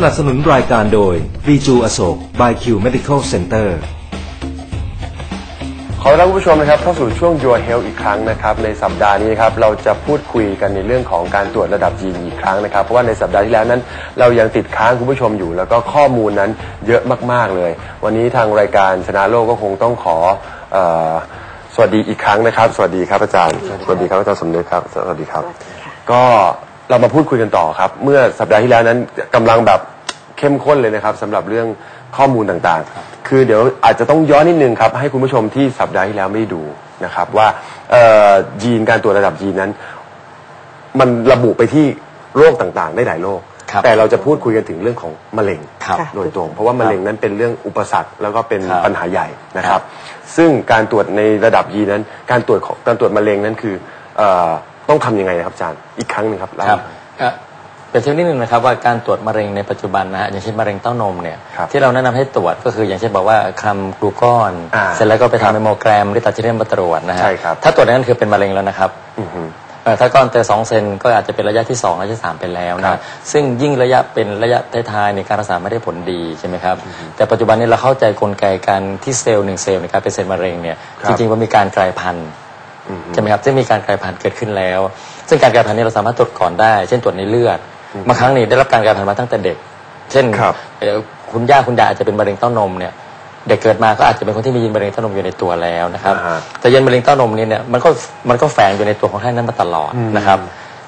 สนับสนุนรายการโดย b ีจูอโศก by Q Medical Center ขอต้อนรับคุณผู้ชมนะครับเข้าสู่ช่วง Your Health อีกครั้งนะครับในสัปดาห์นี้นะครับเราจะพูดคุยกันในเรื่องของการตรวจระดับยีนอีกครั้งนะครับเพราะว่าในสัปดาห์ที่แล้วนั้น เรายังติดค้างคุณผู้ชมอยู่ แล้วก็ข้อมูลนั้นเยอะมาก ๆเลย วันนี้ทางรายการชนะโลกก็คงต้องขอเออสวัสดีอีกครั้งนะครับ สวัสดีครับอาจารย์ สวัสดีครับอาจารย์สมนึกครับ สวัสดีครับ ก็ เรามาพูดคุยกันต่อครับ เมื่อสัปดาห์ที่แล้วนั้นกำลังแบบเข้มข้นเลยนะครับสำหรับเรื่องข้อมูลต่างๆ คือเดี๋ยวอาจจะต้องย้อนนิดนึงครับ ให้คุณผู้ชมที่สัปดาห์ที่แล้วไม่ได้ดูนะครับว่าเอ่อยีนการตรวจระดับยีนนั้น มันระบุไปที่โรคต่างๆ ได้หลายโรคครับแต่เราจะพูดคุยกันถึงเรื่องของมะเร็ง ครับโดยตรง เพราะว่ามะเร็งนั้นเป็นเรื่องอุปสรรคแล้วก็เป็นครับปัญหาใหญ่นะคครัรับ บ ซึ่งการตรวจในระดับยีนนั้น การตรวจของการตรวจมะเร็งนั้นคือเอ่อ ต้องทำยังไงนะครับอาจารย์อีกครั้งหนึ่งครับเล่าครับเอ่อเป็นเทคนิคนึงนะครับว่าการตรวจมะเร็งในปัจจุบันนะฮะอย่างเช่นมะเร็งเต้านมเนี่ยครับที่เราแนะนำให้ตรวจก็คืออย่างเช่นบอกว่าคลำกลูกอนอ่าเสร็จแล้วก็ไปครับทำเมมโมแกรมหรือตัดชิ้นเลือดมาตรวจนะฮะใช่ครับ ถ้าตรวจนั้นคือเป็นมะเร็งแล้วนะครับ อือฮึ เอ่อถ้าก้อนเตสองเซนก็อาจจะเป็นระยะที่2ระยะที่3ไปแล้วครันะบซึ่งยิ่งระยะเป็นระยะท้ายๆในยการรักษาไม่ได้ผลดีใช่ไหมครับแต่ปัจจุบันนี้เราเข้าใจกลไกการที่เซลล์หนึ่งเซลล์ในการเป็นเซลล์มะเร็งเนี่ยครัจบริงๆว่ามีการกลายพันธุ์อือฮึ ใช่ไหมครับซึ่งมีการกลายพันธุ์เกิดขึ้นแล้ว ซึ่งการกลายพันธุ์นี้เราสามารถตรวจก่อนได้ เช่นตรวจในเลือดบางครั้งนี่ได้รับการกลายพันธุ์มาตั้งแต่เด็ก เช่นครับเอ่อคุณย่าคุณยายอาจจะเป็นมะเร็งเต้านมเนี่ยเด็กเกิดมาก็อาจจะเป็นคนที่มียีนมะเร็งเต้านมอยู่ในตัวแล้วนะครับอ่าฮะแต่ยีนมะเร็งเต้านมนี่เนี่ยมันก็มันก็แฝงอยู่ในตัวของท่านนั้นมาตลอดนะครับ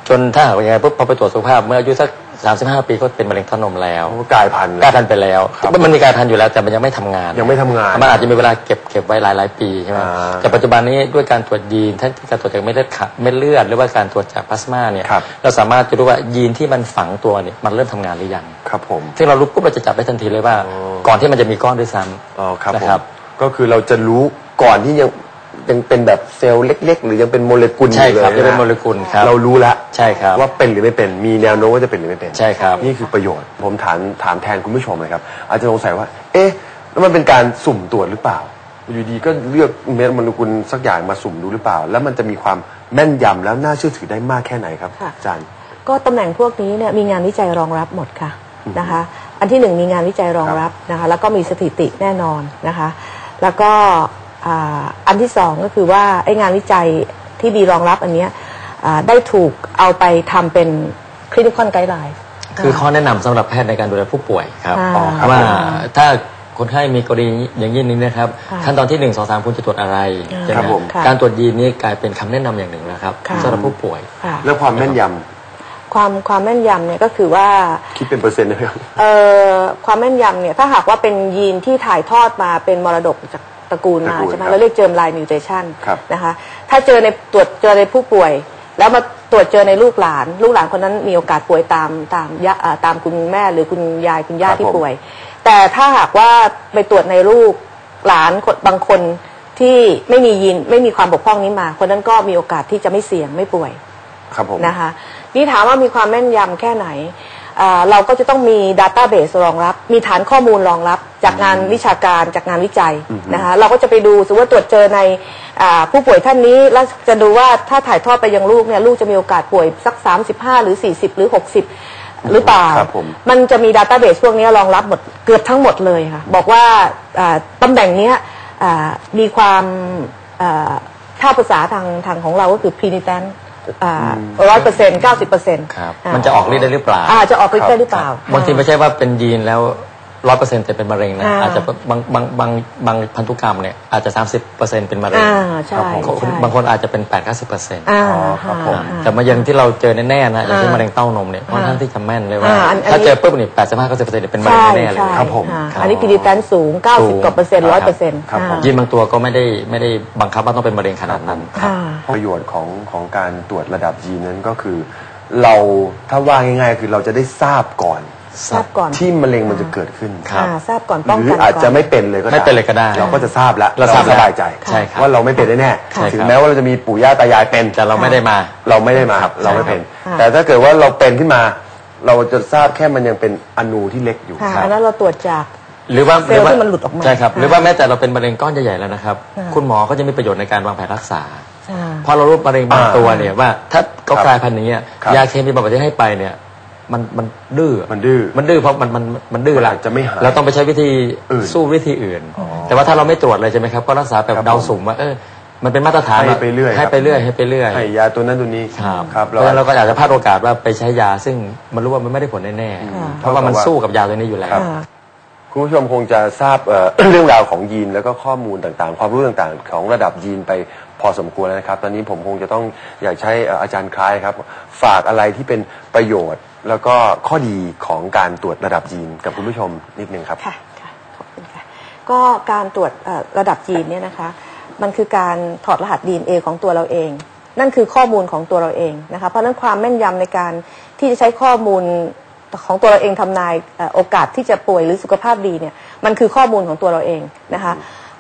จนถ้าหากว่ายังไงปุ๊บพอไปตรวจสุขภาพเมื่ออายุสัก สามสิบห้าปีก็เป็นมะเร็งเต้านมแล้วกลายพันธุ์กลายพันธุ์ไปแล้วครับมันมีกลายพันธุ์อยู่แล้วแต่มันยังไม่ทำงาน ยังไม่ทำงานมันอาจจะมีเวลาเก็บเก็บไว้หลายหลายๆปีใช่ไหมอ่าแต่ปัจจุบันนี้ด้วยการตรวจยีนทั้งการตรวจจากเม็ดเลือดขาวเม็ดเลือดหรือว่าการตรวจจากพลาสมาเนี่ยครับเราสามารถจะรู้ว่ายีนที่มันฝังตัวเนี่ยมันเริ่มทำงานหรือยังครับผมซึ่งเรารู้ปุ๊บเราจะจับได้ทันทีเลยว่าอ๋อก่อนที่มันจะมีก้อนด้วยซ้ำอ๋อครับนะผมครับก็คือเราจะรู้ก่อนที่ยัง ยังเป็นแบบเซลล์เล็ก ๆ หรือยังเป็นโมเลกุลอใช่ยู่เลยครับจะเป็นะโมเลกุลครับ เรารู้แล้วใช่ครับ ว่าเป็นหรือไม่เป็นมีแนวโน้มว่าจะเป็นหรือไม่เป็นใช่ครับ นี่คือประโยชน์ผมถามถามแทนคุณผู้ชมเลยครับ อาจจะสงสัยว่า เอ๊ะแล้วมันเป็นการสุ่มตรวจหรือเปล่า อยู่ดีก็เลือกเม็ดโมเลกุลสักอย่างมาสุ่มดูหรือเปล่า แล้วมันจะมีความแม่นยำแล้วน่าเชื่อถือได้มากแค่ไหนครับค่ะ อาจารย์ ก็ตำแหน่งพวกนี้เนี่ยมีงานวิจัยรองรับหมดค่ะนะคะ อันที่หนึ่งมีงานวิจัยรองรับนะคะ แล้วก็มีสถิติแน่นอนนะคะ แล้วก็ อ่าอันที่สองก็คือว่าไอ้งานวิจัยที่มีรองรับอันเนี้ยอ่าได้ถูกเอาไปทำเป็นคลินิคอนไกด์ไลน์ คือข้อแนะนำสำหรับแพทย์ในการดูแลผู้ป่วยครับอ่าอ๋อครับ ว่าถ้าคนไข้มีกรณีอย่างนี้นี้นะครับ ค่ะขั้นตอนที่หนึ่งสองสามคุณจะตรวจอะไรอ่าใช่ไหครับผม ค่ะการตรวจยีนนี้กลายเป็นคำแนะนำอย่างหนึ่งแล้วครับค่ะ สำหรับผู้ป่วย ค่ะแล้วความแม่นยำความความแม่นยำเนี่ยก็คือว่า คิดเป็นเปอร์เซ็นต์ได้ไหมครับ เอ่อความแม่นยำเนี่ยถ้าหากว่าเป็นยีนที่ถ่ายทอดมาเป็นมรดกจาก ตระกูลมาตระกูลใช่ไหมครับเราเรียกเจอร์มไลน์มิวเทชันครับ นะคะ ถ้าเจอในตรวจเจอในผู้ป่วย แล้วมาตรวจเจอในลูกหลาน ลูกหลานคนนั้นมีโอกาสป่วยตามตามยะอ่าตามคุณแม่หรือคุณยายคุณย่าครับที่ผมป่วย แต่ถ้าหากว่าไปตรวจในลูกหลานคนบางคนที่ไม่มียีนไม่มีความบกพร่องนี้มา คนนั้นก็มีโอกาสที่จะไม่เสี่ยงไม่ป่วย ครับผม นะคะนี่ถามว่ามีความแม่นยำแค่ไหน อ่าเราก็จะต้องมีดัตต้าเบสรองรับ มีฐานข้อมูลรองรับ จากงานวิชาการจากงานวิจัยนะคะเราก็จะไปดูสมมติว่าตรวจเจอในอ่าผู้ป่วยท่านนี้แล้วจะดูว่าถ้าถ่ายทอดไปยังลูกเนี่ยลูกจะมีโอกาสป่วยสัก 35 หรือ 40 หรือ 60 หรือเปล่า ครับผม มันจะมีดัตต้าเบสพวกนี้รองรับหมดเกือบทั้งหมดเลยค่ะ บอกว่าอ่าตำแหน่งเนี้ยอ่ามีความอ่าถ้าภาษาทางทางของเราก็คือ penitent ร้อยเปอร์เซ็นต์เก้าสิบเปอร์เซ็นต์ครับมันจะออกฤทธิ์ได้หรือเปล่าจะออกฤทธิ์ได้หรือเปล่า บางทีไม่ใช่ว่าเป็นยีนแล้ว ร้อยเปอร์เซ็นต์แต่เป็นมะเร็งนะอ่าอาจจะบางบางบางบางพันธุกรรมเนี่ยอาจจะสามสิบเปอร์เซ็นต์เป็นมะเร็งอ่าใช่คนใช่ บางคนอาจจะเป็นแปดเก้าสิบเปอร์เซ็นต์ อ่าครับผม อ่า แต่มายังที่เราเจอแน่ๆนะอย่างเช่นอ่ามะเร็งเต้านมเนี่ยค่อนข้างที่จะแม่นเลยว่า อ่าอันอันนี้ ถ้าเจอปุ๊บนี่แปดสิบห้าเก้าสิบเปอร์เซ็นต์เป็นมะเร็งใช่แน่ๆเลยใช่ครับผมอ่าครับอันนี้พีดิแตนสูงสูง 90กว่าเปอร์เซ็นต์ร้อยเปอร์เซ็นต์ครับผม ยีนบางตัวก็ไม่ได้ไม่ได้บังคับว่าต้องเป็นมะเร็งขนาดนั้น ค่ะ ประโยชน์ของของการตรวจระดับยีนนั้นก็คือ เราถ้าว่าง่ายๆ คือเราจะได้ทราบก่อน ทราบก่อนที่มะเร็งมันจะเกิดขึ้นครับอ่าทราบก่อนป้องหรืกัอนก่อน อาจจะไม่เป็นเลยก็ด้ไม่เป็นเลยก็ได้เราก็จะทราบแล้วเราทราบสบายใจใช่ครับว่าเราไม่เป็นแน่ใช่ครับๆถึงแม้ว่าเราจะมีปู่ย่าตายายเป็น แต่เราไม่ได้มา เราไม่ได้มาครับเราไม่เป็น ค่ะ แต่ถ้าเกิดว่าเราเป็นขึ้นมา เราจะทราบแค่มันยังเป็นอนูที่เล็กอยู่ ค่ะอันนั้นเราตรวจจาก หรือว่าเซลล์ที่มันหลุดออกมาใช่ครับค่ะหรือว่าแม้แต่เราเป็นมะเร็งก้อนใหญ่ๆแล้วนะครับ ค่ะ คุณหมอก็จะมีประโยชน์ในการวางแผนรักษา อ่า พอเรารู้มะเร็งบางอ่าตัวเนี่ยว่าถ้าเขาครับกลายพันธุ์อย่างเงี้ยครับยาเคมีบำบัดที่ให้ไปเนี่ย มันมันดื้อมันดื้อมันดื้อเพราะมันมันมันดื้อมันละอาจจะไม่หายเราต้องไปใช้วิธีอื่นสู้วิธีอื่น แต่ว่าถ้าเราไม่ตรวจเลยใช่ไหมครับก็รักษาแบบครับเดาสุ่มว่าเออมันเป็นมาตรฐานให้ไปเรื่อยให้ครับไปเรื่อยให้ไปเรื่อยให้ยาตัวนั้นตัวนี้ครับครับเพราะฉะนั้นเราก็อาจจะพลาดโอกาสว่าไปใช้ยา ซึ่งมันรู้ว่ามันไม่ได้ผลแน่ๆเพราะว่ามันสู้กับยาตัวนี้อยู่แล้วครับคุณผู้ชมคงจะทราบเอ่อเรื่องราวของยีนแล้วก็ข้อมูลต่างๆ ความรู้ต่างๆ ของระดับยีนไป พอสมควรแล้วนะครับ ตอนนี้ผมคงจะต้องอยากใช้อาจารย์คล้ายครับ ฝากอะไรที่เป็นประโยชน์ แล้วก็ข้อดีของการตรวจระดับยีนกับคุณผู้ชมนิดนึงครับค่ะค่ะขอบคุณค่ะก็การตรวจระดับยีนเนี่ยนะคะ มันคือการถอดรหัส DNA ของตัวเราเอง นั่นคือข้อมูลของตัวเราเองนะคะเพราะนั้นความแม่นยำในการที่จะใช้ข้อมูลของตัวเราเองทำนายโอกาสที่จะป่วยหรือสุขภาพดีเนี่ยมันคือข้อมูลของตัวเราเองนะคะ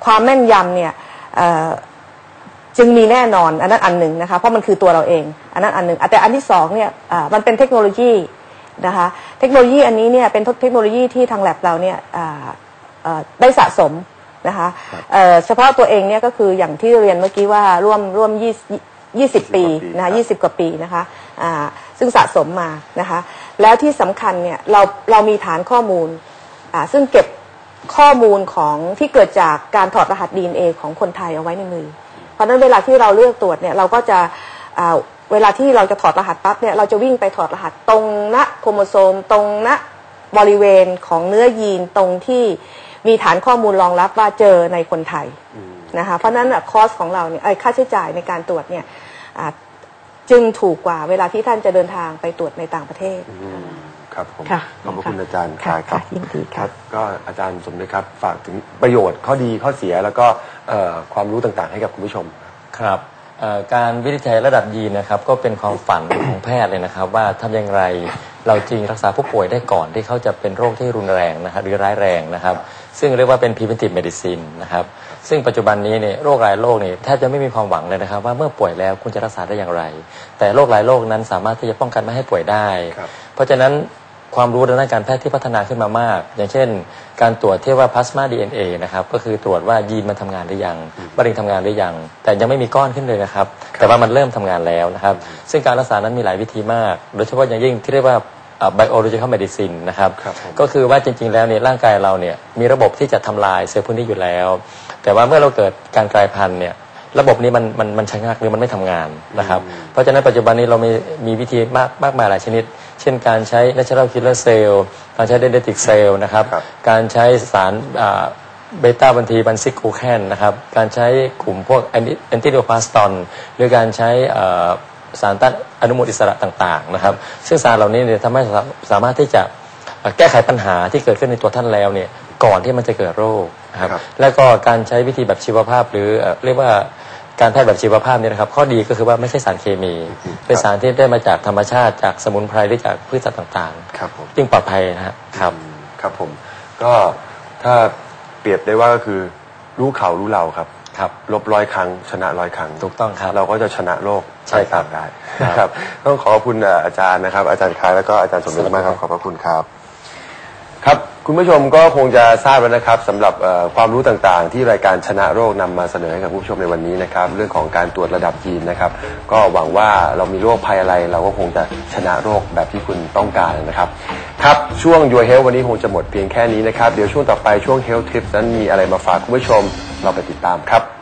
ความแม่นยำเนี่ย จึงมีแน่นอนอันนั้นอันหนึ่งนะคะเพราะมันคือตัวเราเอง อันนั้นอันหนึ่งอะแต่อันที่สองเนี่ยอ่ามันเป็นเทคโนโลยีนะคะเทคโนโลยีอันนี้เนี่ยเป็นเทคโนโลยีที่ทางแลบเราเนี่ยอ่าเอ่อได้สะสมนะคะเอ่อเฉพาะตัวเองเนี่ยก็คืออย่างที่เรียนเมื่อกี้ว่าร่วมร่วม20 20ปีนะคะ20กว่าปีนะคะอ่าซึ่งสะสมมานะคะแล้วที่สำคัญเนี่ยเราเรามีฐานข้อมูลอ่าซึ่งเก็บข้อมูลของที่เกิดจากการถอดรหัส DNA ของคนไทยเอาไว้ในมือ เพราะฉะนั้นเวลาที่เราเลือกตรวจเนี่ยเราก็จะอ่าเวลาที่เราจะถอดรหัสปั๊บเนี่ยเราจะวิ่งไปถอดรหัสตรงณโครโมโซม ตรงณบริเวณของเนื้อยีนตรงที่มีฐานข้อมูลรองรับว่าเจอในคนไทยนะคะเพราะฉะนั้นคอสของเราเนี่ยเอ้ยค่าใช้จ่ายในการตรวจเนี่ยอ่าจึงถูกกว่าเวลาที่ท่านจะเดินทางไปตรวจในต่างประเทศ ครับผมค่ะขอบพระคุณอาจารย์ค่ะครับค่ะยินดีคค่ะรับก็อาจารย์สมนึกครับ ฝากถึงประโยชน์ข้อดีข้อเสียแล้วก็เอ่อความรู้ต่างๆ ให้กับคุณผู้ชมครับเอ่อการวินิจฉัยระดับยีนนะครับก็เป็นความฝันของแพทย์เลยนะครับ ว่าทำอย่างไรเราจริงรักษาผู้ป่วยได้ก่อนที่เขาจะเป็นโรคที่รุนแรงนะครับหรือร้ายแรงนะครับ ซึ่งเรียกว่าเป็น preventive medicine นะครับซึ่งปัจจุบันนี้เนี่ยโรคหลายโรคนี่แทบจะไม่มีความหวังเลยนะครับ ว่าเมื่อป่วยแล้วคุณจะรักษาได้อย่างไร แต่โรคหลายโรคนั้นสามารถที่จะป้องกันไม่ให้ป่วยได้ครับเพราะฉะนั้น ความรู้ทางด้านการแพทย์ที่พัฒนาขึ้นมามาก อย่างเช่น การตรวจที่ว่าพลาสมา DNA นะครับก็คือตรวจว่ายีนมันทำงานหรือยังมะเร็งทำงานหรือยัง แต่ยังไม่มีก้อนขึ้นเลยนะครับ แต่ว่ามันเริ่มทำงานแล้วนะครับ ซึ่งการรักษานั้นมีหลายวิธีมาก โดยเฉพาะอย่างยิ่งที่เรียกว่า biological medicine นะครับครับผมก็คือว่าจริงๆแล้วเนี่ยร่างกายเราเนี่ยมีระบบที่จะทำลายเซลล์พวกนี้อยู่แล้ว แต่ว่าเมื่อเราเกิดการกลายพันธุ์เนี่ยระบบนี้มันมันมันชะงักหรือมันไม่ทำงานนะครับ เพราะฉะนั้นปัจจุบันนี้เรามีมีวิธีมากมากมายหลายชนิด เช่นการใช้ natural killer cell การใช้ dendritic cell นะครับครับการใช้สารเบต้าบันทีบันซิกคูแคนนะครับ การใช้กลุ่มพวกแอนติโดพลาสตอนหรือการใช้เอ่อสารต้านอนุมูลอิสระต่างๆนะครับ ซึ่งสารเหล่านี้เนี่ยทำให้สาสามารถที่จะเอ่อแก้ไขปัญหาที่เกิดขึ้นในตัวท่านแล้วเนี่ยก่อนที่มันจะเกิดโรคนะครับครับแล้วก็การใช้วิธีแบบชีวภาพหรือเอ่อเรียกว่า การแพทย์แบบชีวภาพเนี่ยนะครับ ข้อดีก็คือว่าไม่ใช่สารเคมี เป็นสารที่ได้มาจากธรรมชาติจากสมุนไพรหรือจากพืชสัตว์ต่างครับผมๆจึงปลอดภัยนะฮะครับ ครับผม ก็ถ้าเปรียบได้ว่าก็คือรู้เขารู้เราครับ ครับ ลบร้อยครั้ง ชนะร้อยครั้งถูกต้องครับเราก็จะชนะโลกใช่ครับต่างๆได้ครับ ครับ ต้องขอบคุณเอ่ออาจารย์นะครับ อาจารย์คล้ายแล้วก็อาจารย์สมนึกมากครับขอบพระคุณครับ คุณผู้ชมก็คงจะทราบแล้วนะครับสำหรับความรู้ต่างๆ ที่รายการชนะโรคนำมาเสนอให้กับผู้ชมในวันนี้นะครับ เรื่องของการตรวจระดับยีนนะครับ ก็หวังว่าเรามีโรคภัยอะไร เราก็คงจะชนะโรคแบบที่คุณต้องการนะครับครับช่วง Your Health วันนี้คงจะหมดเพียงแค่นี้นะครับ เดี๋ยวช่วงต่อไปช่วง Health Tips นั้นมีอะไรมาฝากคุณผู้ชมเราไปติดตามครับ